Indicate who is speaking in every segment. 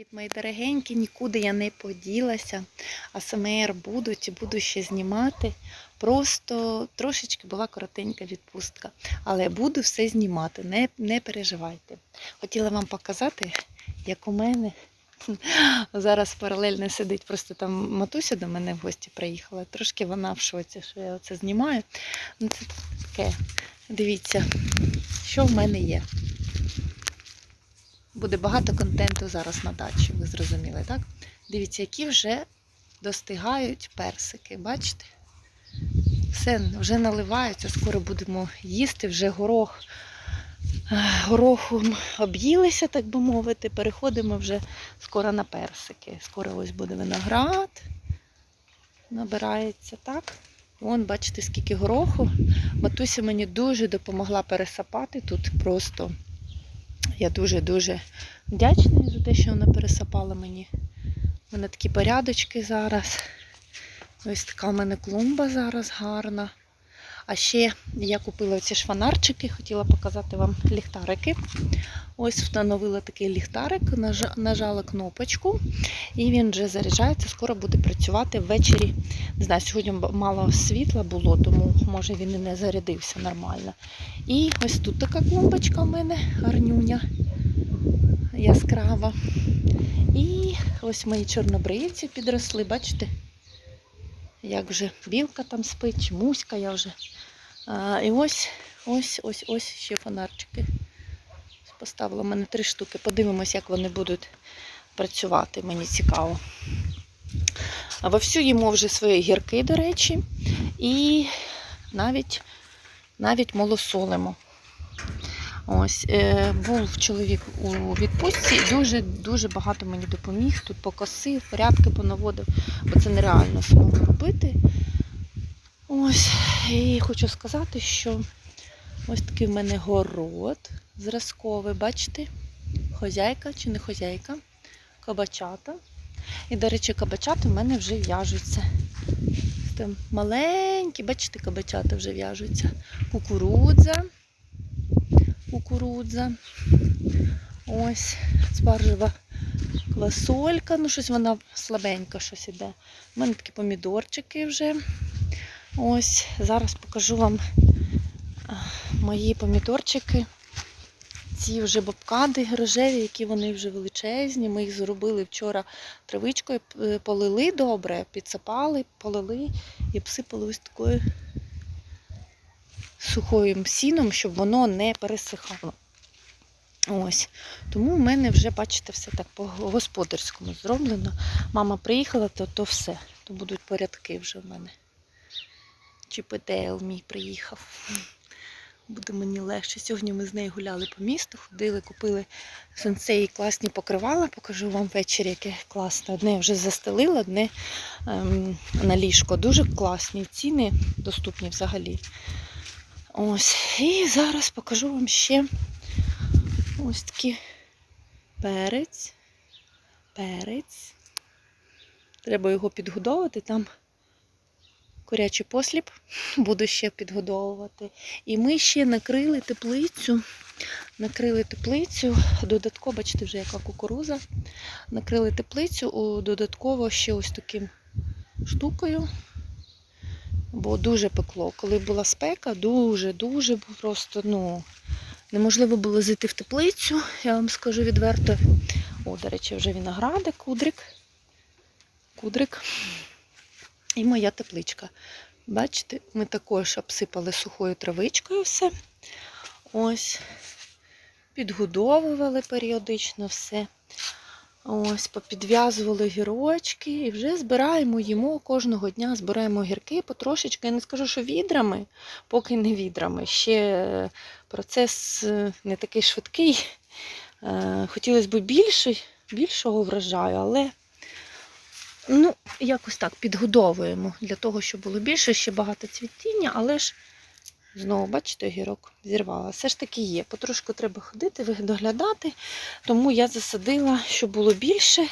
Speaker 1: Привіт, мої дорогенькі, нікуди я не поділася. АСМР будуть і буду ще знімати. Просто трошечки була коротенька відпустка. Але буду все знімати, не, не переживайте. Хотіла вам показати, як у мене зараз паралельно сидить. Просто там матуся до мене в гості приїхала. Трошки вона в шоці, що я це знімаю. Ну, це таке. Дивіться, що в мене є. Буде багато контенту зараз на дачі, ви зрозуміли, так? Дивіться, які вже достигають персики, бачите? Все, вже наливаються, скоро будемо їсти, вже горох, горохом об'їлися, так би мовити. Переходимо вже скоро на персики. Скоро ось буде виноград, набирається, так? Вон, бачите, скільки гороху. Матуся мені дуже допомогла пересапати тут просто. Я дуже-дуже вдячна за те, що вона пересапала мені. У мене такі порядочки зараз. Ось така у мене клумба зараз гарна. А ще я купила ці шванарчики, хотіла показати вам ліхтарики. Ось встановила такий ліхтарик, нажала кнопочку, і він вже заряджається, скоро буде працювати ввечері. Не знаю, сьогодні мало світла було, тому може він і не зарядився нормально. І ось тут така клумбочка у мене гарнюня, яскрава. І ось мої чорнобривці підросли, бачите? Як вже білка там спить, чи муська я вже. А, і ось, ось, ось, ось ще фонарчики. Поставила в мене три штуки. Подивимось, як вони будуть працювати. Мені цікаво. А вовсю їмо вже свої гірки, до речі, і навіть, навіть молосолимо. Ось, е, був чоловік у відпустці і дуже дуже багато мені допоміг. Тут покосив, порядки понаводив, бо це нереально самому робити. Ось, і хочу сказати, що ось такий в мене город зразковий, бачите? Хозяйка чи не хозяйка, кабачата. І, до речі, кабачата в мене вже в'яжуться. Там маленькі, бачите, кабачата вже в'яжуться. Кукурудза кукурудза. Ось спаржева квасолька. Ну, щось вона слабенька щось іде. У мене такі помідорчики вже. Ось, зараз покажу вам мої помідорчики. Ці вже бобкади рожеві, які вони вже величезні. Ми їх зробили вчора травичкою, полили добре, підсипали, полили і обсипали ось такою сухим сіном, щоб воно не пересихало. Ось. Тому в мене вже, бачите, все так по-господарському зроблено. Мама приїхала, то, то все. То будуть порядки вже в мене. Чіпедейл мій приїхав. Буде мені легше. Сьогодні ми з нею гуляли по місту, ходили, купили сенсеї класні покривала. Покажу вам ввечері, яке класне. Одне вже застелила, одне ем, на ліжко. Дуже класні ціни, доступні взагалі. Ось. І зараз покажу вам ще ось такий перець. Перець. Треба його підгодовувати. Там курячий посліп. Буду ще підгодовувати. І ми ще накрили теплицю. Накрили теплицю, додатково, бачите, вже яка кукуруза. Накрили теплицю додатково ще ось таким штукою бо дуже пекло. Коли була спека, дуже-дуже просто, ну, неможливо було зайти в теплицю, я вам скажу відверто. О, до речі, вже виноградик, кудрик. Кудрик. І моя тепличка. Бачите, ми також обсипали сухою травичкою все. Ось. Підгодовували періодично все. Ось, попідв'язували гірочки і вже збираємо, їмо кожного дня, збираємо гірки потрошечки. Я не скажу, що відрами, поки не відрами. Ще е, процес е, не такий швидкий. Е, Хотілося б більше, більшого врожаю, але ну, якось так підгодовуємо для того, щоб було більше, ще багато цвітіння, але ж знову, бачите, гірок зірвала. Все ж таки є. Потрошку треба ходити, доглядати. Тому я засадила, щоб було більше.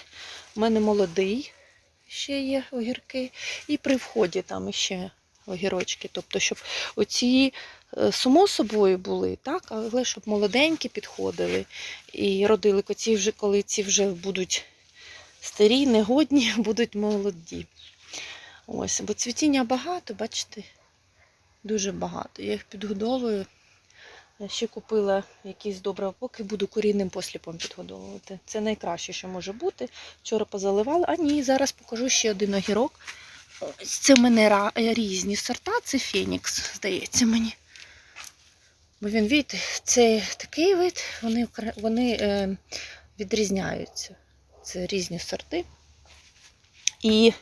Speaker 1: У мене молодий ще є огірки. І при вході там ще огірочки. Тобто, щоб оці е, само собою були, так, але щоб молоденькі підходили і родили коці вже, коли ці вже будуть старі, негодні будуть молоді. Ось, бо цвітіння багато, бачите, дуже багато. Я їх підгодовую. Ще купила якісь добре, поки буду корінним посліпом підгодовувати. Це найкраще, що може бути. Вчора позаливала. А ні, зараз покажу ще один огірок. Ось це в мене різні сорта, це Фенікс, здається мені. Бо він, видите, це такий вид, вони, вони е, відрізняються. Це різні сорти. І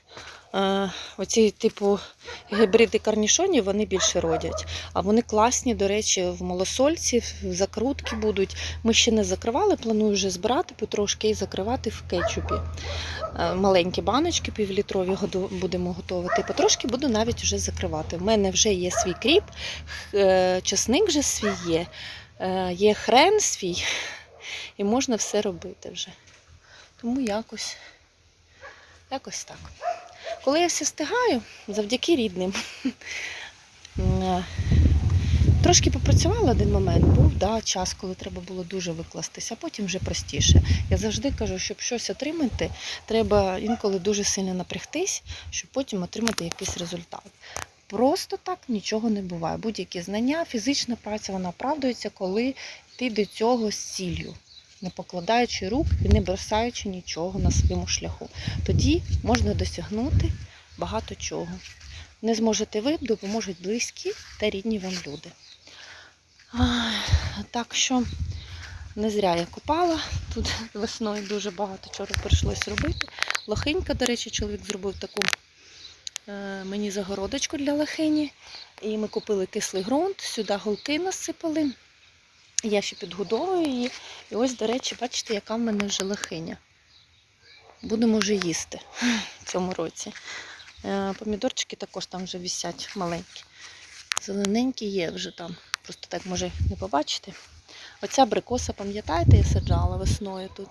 Speaker 1: е, оці, типу, гібриди карнішонів, вони більше родять. А вони класні, до речі, в малосольці, в закрутки будуть. Ми ще не закривали, планую вже збирати потрошки і закривати в кетчупі. Е, Маленькі баночки півлітрові будемо готувати. Потрошки буду навіть вже закривати. У мене вже є свій кріп, е, часник вже свій є, е, є хрен свій, і можна все робити вже. Тому якось, якось так. Коли я все встигаю, завдяки рідним. Трошки попрацювала один момент, був да, час, коли треба було дуже викластися, а потім вже простіше. Я завжди кажу, щоб щось отримати, треба інколи дуже сильно напрягтись, щоб потім отримати якийсь результат. Просто так нічого не буває. Будь-які знання, фізична праця, вона оправдується, коли ти до цього з ціллю, не покладаючи рук і не бросаючи нічого на своєму шляху. Тоді можна досягнути багато чого. Не зможете ви, допоможуть близькі та рідні вам люди. Так що не зря я купала. Тут весною дуже багато чого прийшлось робити. Лохинька, до речі, чоловік зробив таку е, мені загородочку для лохині. І ми купили кислий ґрунт, сюди голки насипали. Я ще підгодовую її. І ось, до речі, бачите, яка в мене вже лохиня. Будемо вже їсти в цьому році. Е, Помідорчики також там вже висять маленькі. Зелененькі є вже там. Просто так може не побачити. Оця абрикоса, пам'ятаєте, я саджала весною тут.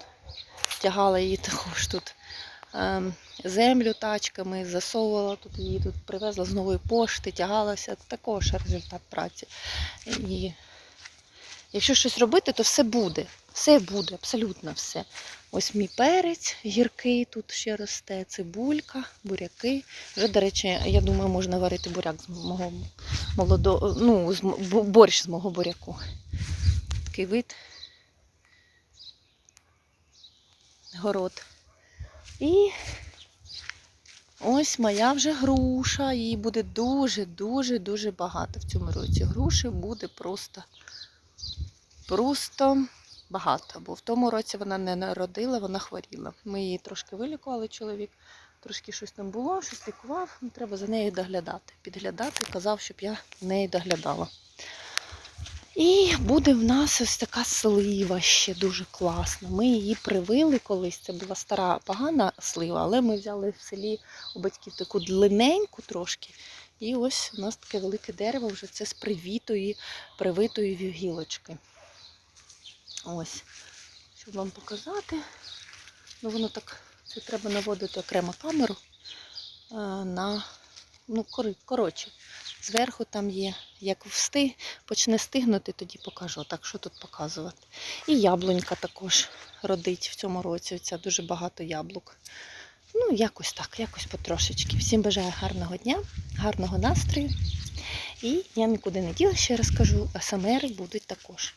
Speaker 1: Тягала її також тут. ем, Землю тачками, засовувала тут її, тут привезла з нової пошти, тягалася. Також результат праці. І якщо щось робити, то все буде. Все буде, абсолютно все. Ось мій перець гіркий тут ще росте, цибулька, буряки. Вже, до речі, я думаю, можна варити буряк з мого молодого, ну, з борщ з мого буряку. Такий вид. Город. І ось моя вже груша. Її буде дуже-дуже-дуже багато в цьому році. Груші буде просто, просто багато. Бо в тому році вона не народила, вона хворіла. Ми її трошки вилікували, чоловік. Трошки щось там було, щось лікував. Ну, Треба за нею доглядати. Підглядати, казав, щоб я неї доглядала. І буде в нас ось така слива ще дуже класна. Ми її привили колись. Це була стара погана слива, але ми взяли в селі у батьків таку длинненьку трошки. І ось у нас таке велике дерево вже це з привітої, привитої гілочки. Ось. Щоб вам показати. Ну воно так, це треба наводити окремо камеру е, на, ну, коротше, зверху там є, як всти, почне стигнути, тоді покажу. Так, що тут показувати. І яблунька також родить в цьому році. Оця дуже багато яблук. Ну, якось так, якось потрошечки. Всім бажаю гарного дня, гарного настрою. І я нікуди не діла, ще раз кажу, АСМР будуть також.